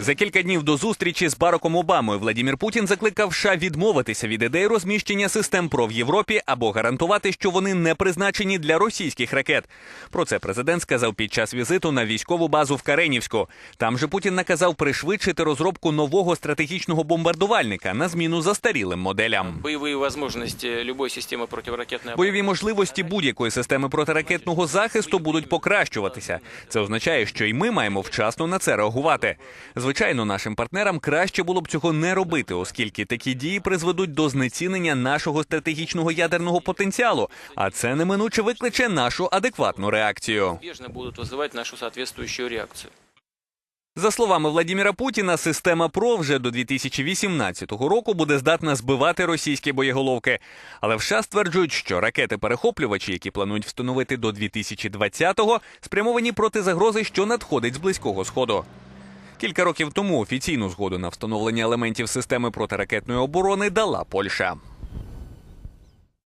За кілька днів до зустрічі з Бараком Обамою Владімір Путін закликав США відмовитися від ідей розміщення систем ПРО в Європі або гарантувати, що вони не призначені для російських ракет. Про це президент сказав під час візиту на військову базу в Каренівську. Там же Путін наказав пришвидшити розробку нового стратегічного бомбардувальника на зміну застарілим моделям. Боевые возможности любой системы противоракетной обороны. Бойові можливості будь-якої системи протиракетного захисту будуть покращуватися. Це означає, що й ми маємо вчасно на це реагувати. Звичайно, нашим партнерам краще було б цього не робити, оскільки такі дії призведуть до знецінення нашого стратегічного ядерного потенціалу, а це неминуче викличе нашу адекватну реакцію. неизбежно будут вызывать нашу соответствующую реакцию. За словами Владіміра Путіна, система ПРО вже до 2018 року буде здатна збивати російські боєголовки. Але в США стверджують, що ракети-перехоплювачі, які планують встановити до 2020-го, спрямовані проти загрози, що надходить з близького сходу. Кілька років тому офіційну згоду на встановлення елементів системи протиракетної оборони дала Польща.